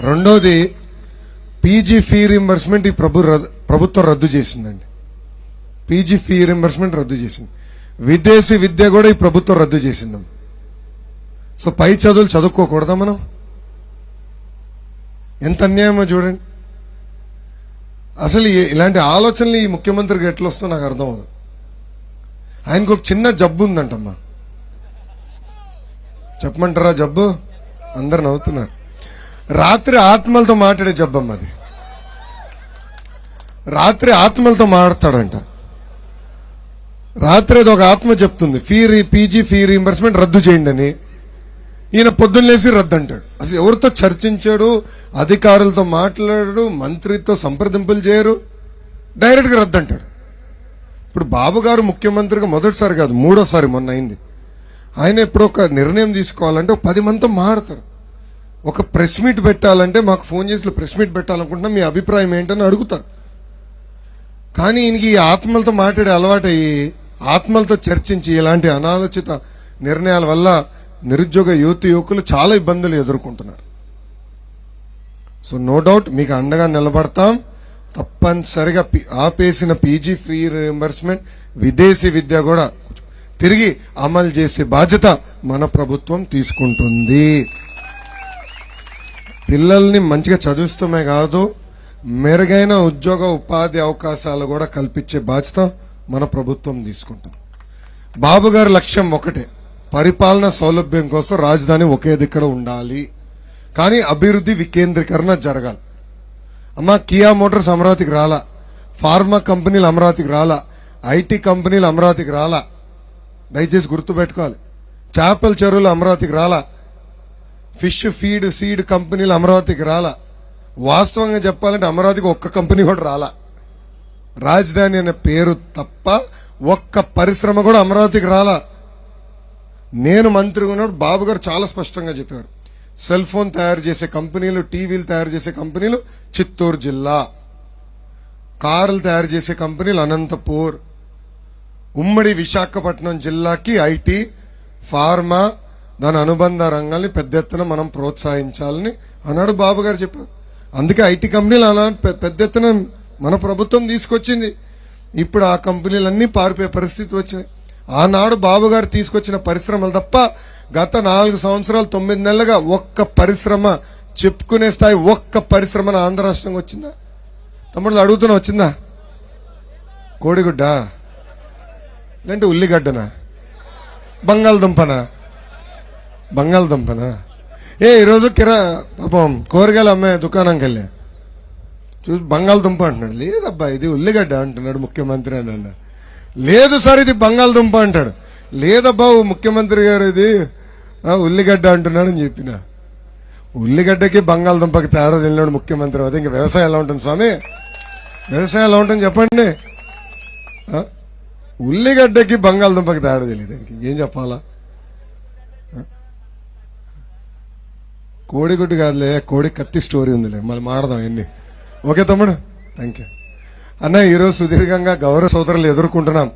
రెండోది PG fee reimbursement ఈ ప్రభు ప్రభుత్వం రద్దు చేసిందండి. పీజీ ఫీ రింబర్స్మెంట్ రద్దు చేసింది. విదేశీ విద్య కూడా ఈ ప్రభుత్వం రద్దు చేసిందాం. సో పై చదువులు చదువుకోకూడదా మనం? ఎంత అన్యాయమో చూడండి. అసలు ఇలాంటి ఆలోచనలు ఈ ముఖ్యమంత్రికి ఎట్లా వస్తుందో నాకు అర్థం అవుతుంది ఆయనకు ఒక చిన్న జబ్బు ఉందంటమ్మా. చెప్పమంటారా జబ్బు? అందరు నవ్వుతున్నారు. రాత్రి ఆత్మలతో మాట్లాడే జబ్బమ్మ అది. రాత్రి ఆత్మలతో మాట్లాడతాడంట. రాత్రి అది ఒక ఆత్మ చెప్తుంది. ఫీ రీ పీజీ ఫీ రీంబర్స్మెంట్ రద్దు చేయండి అని. ఈయన పొద్దున్నేసి రద్దు అంటాడు అసలు ఎవరితో చర్చించాడు? అధికారులతో మాట్లాడాడు? మంత్రితో సంప్రదింపులు చేయరు? డైరెక్ట్గా రద్దు అంటాడు ఇప్పుడు బాబు గారు ముఖ్యమంత్రిగా మొదటిసారి కాదు మూడోసారి మొన్న అయింది. ఆయన ఇప్పుడు ఒక నిర్ణయం తీసుకోవాలంటే ఒక పది మందితో మాడతారు ఒక ప్రెస్ మీట్ పెట్టాలంటే మాకు ఫోన్ చేసి ప్రెస్ మీట్ పెట్టాలనుకుంటున్నా మీ అభిప్రాయం ఏంటని అడుగుతారు. కానీ ఈయనకి ఈ ఆత్మలతో మాట్లాడే అలవాటయ్యి ఆత్మలతో చర్చించి ఇలాంటి అనాలోచిత నిర్ణయాల వల్ల నిరుద్యోగ యువతి యువకులు చాలా ఇబ్బందులు ఎదుర్కొంటున్నారు. సో నో డౌట్ మీకు అండగా నిలబడతాం. తప్పనిసరిగా ఆపేసిన పీజీ ఫ్రీ రియంబర్స్మెంట్ విదేశీ విద్య కూడా తిరిగి అమలు చేసే బాధ్యత మన ప్రభుత్వం తీసుకుంటుంది. పిల్లల్ని మంచిగా చదివిస్తమే కాదు మెరుగైన ఉద్యోగ ఉపాధి అవకాశాలు కూడా కల్పించే బాధ్యత మన ప్రభుత్వం తీసుకుంటాం బాబు గారి లక్ష్యం ఒకటే పరిపాలన సౌలభ్యం కోసం రాజధాని ఒకే దిక్కడ ఉండాలి. కానీ అభివృద్ధి వికేంద్రీకరణ జరగాలి. అమ్మ కియా మోటార్స్ అమరావతికి రాలా? ఫార్మా కంపెనీలు అమరావతికి రాలా? ఐటీ కంపెనీలు అమరావతికి రాలా? దయచేసి గుర్తుపెట్టుకోవాలి. చేపల చెరువులు అమరావతికి రాలా? ఫిష్ ఫీడ్ సీడ్ కంపెనీలు అమరావతికి రాలా. వాస్తవంగా చెప్పాలంటే అమరావతికి ఒక్క కంపెనీ కూడా రాలా. రాజధాని అనే పేరు తప్ప ఒక్క పరిశ్రమ కూడా అమరావతికి రాలా. నేను మంత్రిగా ఉన్నప్పుడు బాబు గారు చాలా స్పష్టంగా చెప్పారు సెల్ ఫోన్ తయారు చేసే కంపెనీలు టీవీలు తయారు చేసే కంపెనీలు చిత్తూరు జిల్లా. కార్లు తయారు చేసే కంపెనీలు అనంతపూర్. ఉమ్మడి విశాఖపట్నం జిల్లాకి ఐటీ ఫార్మా దాని అనుబంధ రంగాల్ని పెద్ద ఎత్తున మనం ప్రోత్సహించాలని అన్నాడు బాబు గారు చెప్పారు. అందుకే ఐటీ కంపెనీలు అలా పెద్ద ఎత్తున మన ప్రభుత్వం తీసుకొచ్చింది. ఇప్పుడు ఆ కంపెనీలన్నీ పారిపోయే పరిస్థితి వచ్చినాయి. ఆనాడు బాబు గారు తీసుకొచ్చిన పరిశ్రమలు తప్ప గత నాలుగు సంవత్సరాలు తొమ్మిది నెలలుగా ఒక్క పరిశ్రమ చెప్పుకునే స్థాయి ఒక్క పరిశ్రమ ఆంధ్ర రాష్ట్రంగా వచ్చిందా? తమ్ముడు అడుగుతున్నా వచ్చిందా? కోడిగుడ్డ? లేదంటే ఉల్లిగడ్డనా? బంగాళదుంపనా? బంగాళదుంపనా? ఏ ఈరోజు కిరా పాపం కూరగాయలు అమ్మే దుకాణంకి వెళ్ళా చూసి బంగాళదుంప అంటున్నాడు. లేదబ్బా ఇది ఉల్లిగడ్డ అంటున్నాడు ముఖ్యమంత్రి అని అన్న. లేదు సార్ ఇది బంగాళదుంప అంటాడు. లేదబ్బా ఓ ముఖ్యమంత్రి గారు ఇది ఉల్లిగడ్డ అంటున్నాడు అని చెప్పిన. ఉల్లిగడ్డకి బంగాళదుంపకి తేడా తెలియడు ముఖ్యమంత్రి అదే ఇంకా వ్యవసాయం ఎలా ఉంటుంది స్వామి? వ్యవసాయం ఎలా ఉంటుంది చెప్పండి. ఉల్లిగడ్డకి బంగాళదుంపకి తేడా తెలియదు. ఇంకేం చెప్పాలా? కోడిగుడ్డు కాదులే కోడి కత్తి స్టోరీ ఉందిలే. మళ్ళీ మాడదాం ఎన్ని. ఓకే తమ్ముడు? థ్యాంక్ యూ అన్న ఈరోజు సుదీర్ఘంగా గౌరవ సోదరులు ఎదుర్కొంటున్నాం.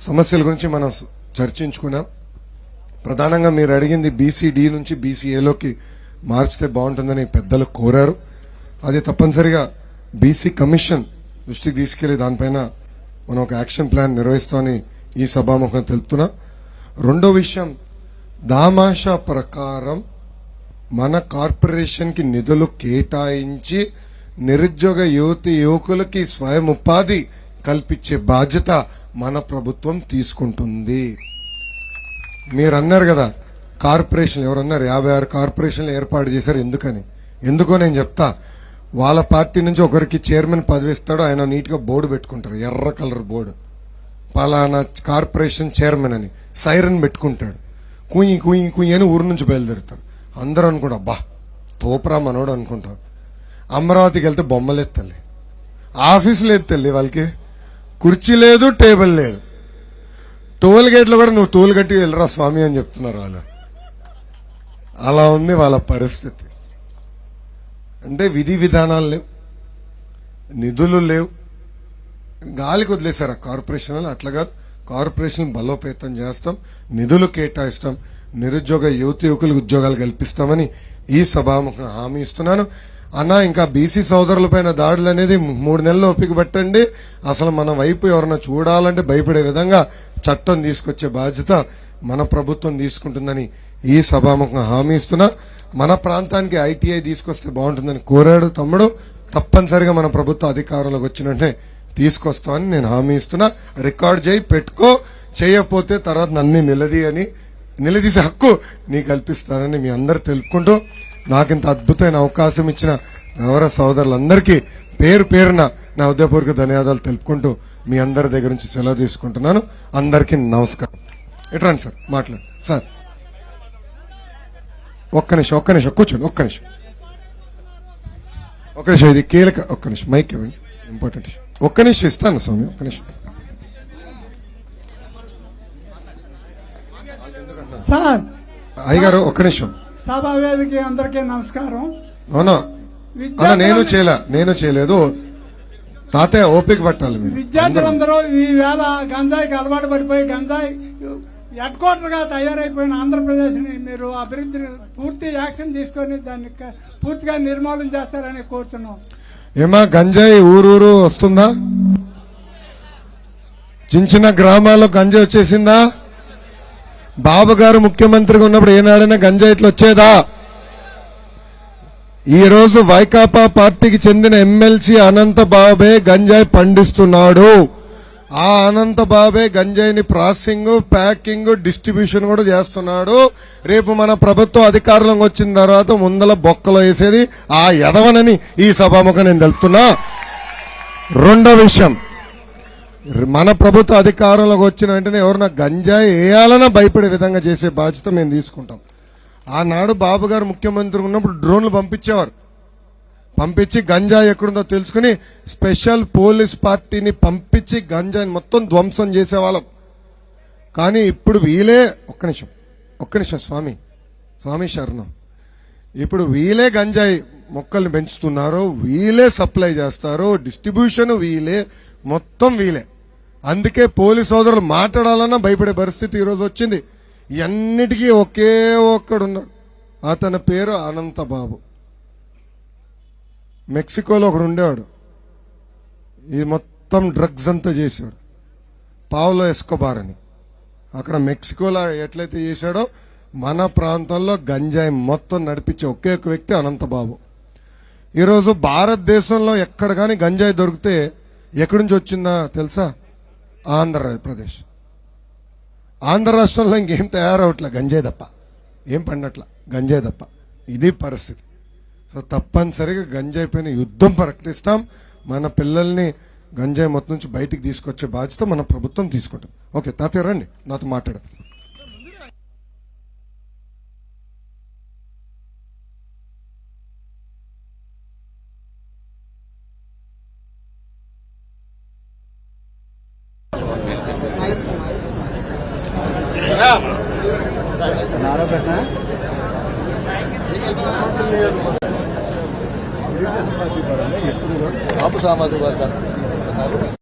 సమస్యల గురించి మనం చర్చించుకున్నాం. ప్రధానంగా మీరు అడిగింది బీసీడీ నుంచి బీసీఏలోకి మార్చితే బాగుంటుందని పెద్దలు కోరారు. అది తప్పనిసరిగా బీసీ కమిషన్ దృష్టికి తీసుకెళ్ళి దానిపైన మనం ఒక యాక్షన్ ప్లాన్ నిర్వహిస్తామని ఈ సభాముఖం తెలుపుతున్నా. రెండో విషయం దామాషా ప్రకారం మన కార్పొరేషన్కి నిధులు కేటాయించి నిరుద్యోగ యువతి యువకులకి స్వయం ఉపాధి కల్పించే బాధ్యత మన ప్రభుత్వం తీసుకుంటుంది. మీరు అన్నారు కదా కార్పొరేషన్ ఎవరన్నారు? యాభై ఆరు కార్పొరేషన్లు ఏర్పాటు చేశారు ఎందుకని? ఎందుకో నేను చెప్తా. వాళ్ళ పార్టీ నుంచి ఒకరికి చైర్మన్ పదవి ఇస్తాడు ఆయన నీట్గా బోర్డు పెట్టుకుంటారు ఎర్ర కలర్ బోర్డు. పలానా కార్పొరేషన్ చైర్మన్ అని సైరన్ పెట్టుకుంటాడు. కుయ్యి కుయ్యి కుయ్యి అని ఊరు నుంచి బయలుదేరుతారు. అందరూ అనుకుంటా అబ్బా తోపురా మనోడు అనుకుంటా. అమరావతికి వెళ్తే బొమ్మలు ఎత్తాలి ఆఫీసులు ఎత్తాలి వాళ్ళకి. కుర్చీ లేదు టేబుల్ లేదు. టోల్ గేట్లో కూడా నువ్వు టోల్ కట్టి వెళ్ళరా స్వామి అని చెప్తున్నారు వాళ్ళు. అలా ఉంది వాళ్ళ పరిస్థితి. అంటే విధి విధానాలు లేవు. నిధులు లేవు. గాలికి వదిలేశారు ఆ కార్పొరేషన్ వాళ్ళు అట్లా కాదు. కార్పొరేషన్ బలోపేతం చేస్తాం. నిధులు కేటాయిస్తాం. నిరుద్యోగ యువత యువకులకు ఉద్యోగాలు కల్పిస్తామని ఈ సభాముఖం హామీ ఇస్తున్నాను. అన్న ఇంకా బీసీ సోదరులపైన దాడులు అనేది మూడు నెలలు ఒప్పిక పెట్టండి. అసలు మన వైపు ఎవరన్నా చూడాలంటే భయపడే విధంగా చట్టం తీసుకొచ్చే బాధ్యత మన ప్రభుత్వం తీసుకుంటుందని ఈ సభాముఖం హామీ ఇస్తున్నా. మన ప్రాంతానికి ఐటీఐ తీసుకొస్తే బాగుంటుందని కోరాడు తమ్ముడు. తప్పనిసరిగా మన ప్రభుత్వ అధికారంలోకి వచ్చినట్టే తీసుకొస్తామని నేను హామీ ఇస్తున్నా. రికార్డ్ చేయి పెట్టుకో. చేయకపోతే తర్వాత నన్ను నిలది అని నిలదీసే హక్కు నీ కల్పిస్తానని మీ అందరు తెలుపుకుంటూ నాకింత అద్భుతమైన అవకాశం ఇచ్చిన గౌర సోదరులందరికీ పేరు పేరున నా ఉదయపూర్వక ధన్యవాదాలు తెలుపుకుంటూ మీ అందరి దగ్గర నుంచి సెలవు తీసుకుంటున్నాను. అందరికీ నమస్కారం. ఎట్రాండి సార్? మాట్లాడు. సార్. ఒక్క నిమిషం ఒక్క నిమిషం కూర్చోండి ఒక్క నిమిషం. ఒక్క నిమిషం ఇది కీలక ఒక్క నిమిషం. మైక్ ఇవ్వండి. ఇంపార్టెంట్ ఇష్యూ ఒక్క నిమిషం ఇస్తాను స్వామి ఒక్క నిమిషం. సార్. అయ్యగారు ఒక్క నిమిషం. సభా వేదిక అందరికీ నమస్కారం. అవునా? అలా నేను చేయలే నేను చేయలేదు. తాతయ్య ఓపిక పట్టాలి విద్యార్థులందరూ ఈ వేళ గంజాయికి అలవాటు పడిపోయి గంజాయి హెడ్ క్వార్టర్గా తయారైపోయిన ఆంధ్రప్రదేశ్ని మీరు అభివృద్ధిని పూర్తి యాక్షన్ తీసుకొని దాన్ని పూర్తిగా నిర్మూలన చేస్తారని కోరుతున్నాం. ఏమా గంజాయి ఊరూరు వస్తుందా? చిన్న చిన్న గ్రామాల్లో గంజాయి వచ్చేసిందా? బాబు గారు ముఖ్యమంత్రిగా ఉన్నప్పుడు ఏనాడైనా గంజాయిట్లు వచ్చేదా? ఈరోజు వైకాపా పార్టీకి చెందిన ఎమ్మెల్సీ అనంత బాబే గంజాయి పండిస్తున్నాడు. ఆ అనంత బాబే గంజాయిని ప్రాసెసింగ్ ప్యాకింగ్ డిస్ట్రిబ్యూషన్ కూడా చేస్తున్నాడు. రేపు మన ప్రభుత్వం అధికారంలోకి వచ్చిన తర్వాత ముందల బొక్కలో వేసేది ఆ ఎదవనని ఈ సభాముఖం నేను తెలుపుతున్నా. రెండో విషయం. మన ప్రభుత్వ అధికారంలోకి వచ్చిన వెంటనే ఎవరన్నా గంజాయి వేయాలన్నా భయపడే విధంగా చేసే బాధ్యత మేము తీసుకుంటాం. ఆనాడు బాబు గారు ముఖ్యమంత్రి ఉన్నప్పుడు డ్రోన్లు పంపించేవారు. పంపించి గంజాయి ఎక్కడుందో తెలుసుకుని స్పెషల్ పోలీస్ పార్టీని పంపించి గంజాయిని మొత్తం ధ్వంసం చేసేవాళ్ళం. కానీ ఇప్పుడు వీలే ఒక్క నిమిషం ఒక్క నిమిషం స్వామి స్వామి శరణం. ఇప్పుడు వీలే గంజాయి మొక్కల్ని పెంచుతున్నారు వీలే సప్లై చేస్తారు డిస్ట్రిబ్యూషన్ వీలే మొత్తం వీలే. అందుకే పోలీస్ సోదరులు మాట్లాడాలన్నా భయపడే పరిస్థితి ఈరోజు వచ్చింది. ఇవన్నిటికీ ఒకే ఒక్కడున్నాడు. అతని పేరు అనంతబాబు. మెక్సికోలో ఒకడు ఉండేవాడు ఈ మొత్తం డ్రగ్స్ అంతా చేశాడు పావులో ఎస్కోబార్ అని అక్కడ మెక్సికోలో ఎట్లయితే చేశాడో మన ప్రాంతంలో గంజాయి మొత్తం నడిపించే ఒకే ఒక వ్యక్తి అనంతబాబు. ఈరోజు భారతదేశంలో ఎక్కడ కానీ గంజాయి దొరికితే ఎక్కడి నుంచి వచ్చిందా తెలుసా? ఆంధ్రప్రదేశ్ ఆంధ్ర రాష్ట్రంలో ఇంకేం తయారవట్లే గంజే తప్ప. ఏం పండట్ల గంజే తప్ప. ఇది పరిస్థితి. సో తప్పనిసరిగా గంజాయి పైన యుద్ధం ప్రకటిస్తాం. మన పిల్లల్ని గంజాయి మొత్తం నుంచి బయటికి తీసుకొచ్చే బాధ్యత మన ప్రభుత్వం తీసుకుంటాం ఓకే తాతయ్య రండి. నాతో మాట్లాడు కాపు సామాజిక వర్గానికి